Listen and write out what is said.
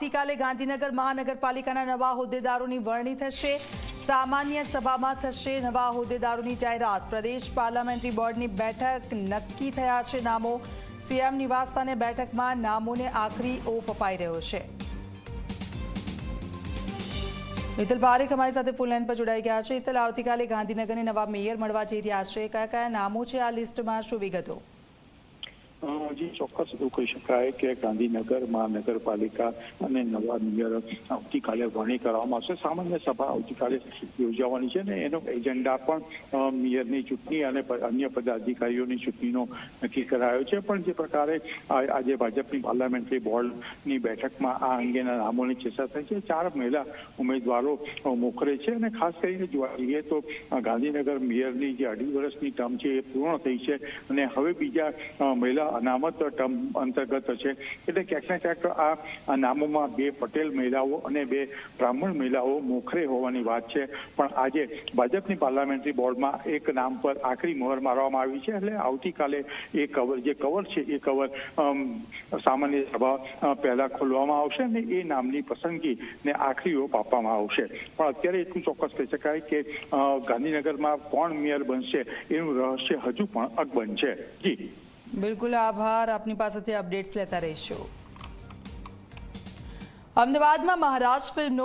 આવતીકાલે ગાંધીનગર મહાનગરપાલિકાના નવા હોદ્દેદારોની વરણી થશે. સામાન્ય સભામાં થશે નવા હોદ્દેદારોની જાહેરાત. પ્રદેશ પાર્લામેન્ટરી બોર્ડની બેઠક નક્કી થયા છે. નામો સીએમ નિવાસસ્થાને બેઠકમાં નામોને આખરી ઓપ અપાઈ રહ્યો છે. મિતલ પારેખ અમારી સાથે ફૂલ લાઈન પર જોડાઈ ગયા છે. ઇતલ આવતીકાલે ગાંધીનગરને નવા મેયર મળવા જઈ રહ્યા છે. કયા કયા નામો છે આ લિસ્ટમાં? શું વિગતો? અ, જી ચોક્કસ એવું કહી શકાય કે ગાંધીનગર મહાનગરપાલિકા અને નવા મેયર આવતીકાલે વરણી કરવામાં આવશે. સામાન્ય સભા આવતીકાલે યોજાવાની છે ને એનો એજન્ડા પણ મેયરની ચૂંટણી અને અન્ય પદાધિકારીઓની ચૂંટણીનો નક્કી કરાયો છે. પણ જે પ્રકારે આજે ભાજપની પાર્લામેન્ટરી બોર્ડની બેઠકમાં આ અંગેના નામોની ચર્ચા થઈ છે. ચાર મહિલા ઉમેદવારો મોખરે છે અને ખાસ કરીને જોવા જઈએ તો ગાંધીનગર મેયરની જે અઢી વર્ષની ટર્મ છે એ પૂર્ણ થઈ છે અને હવે બીજા મહિલા મહિલા અનામત ટર્મ અંતર્ગત છે. એટલે ક્યાંક ને ક્યાંક આ નામોમાં બે પટેલ મહિલાઓ અને બે બ્રાહ્મણ મહિલાઓ મોખરે હોવાની વાત છે. પણ આજે ભાજપની પાર્લામેન્ટરી બોર્ડમાં એક નામ પર આખરી મહોર મારવામાં આવી છે. એટલે આવતીકાલે એ કવર, જે કવર છે એ કવર સામાન્ય સભા પહેલા ખોલવામાં આવશે અને એ નામની પસંદગી ને આખરી ઓપ આપવામાં આવશે. પણ અત્યારે એટલું ચોક્કસ કહી શકાય કે ગાંધીનગરમાં કોણ મેયર બનશે એનું રહસ્ય હજુ પણ અકબંધ છે. જી. બિલકુલ આભાર. આપની પાસેથી અપડેટ્સ લેતા રહીશું. અમદાવાદમાં મહારાજ ફિલ્મનો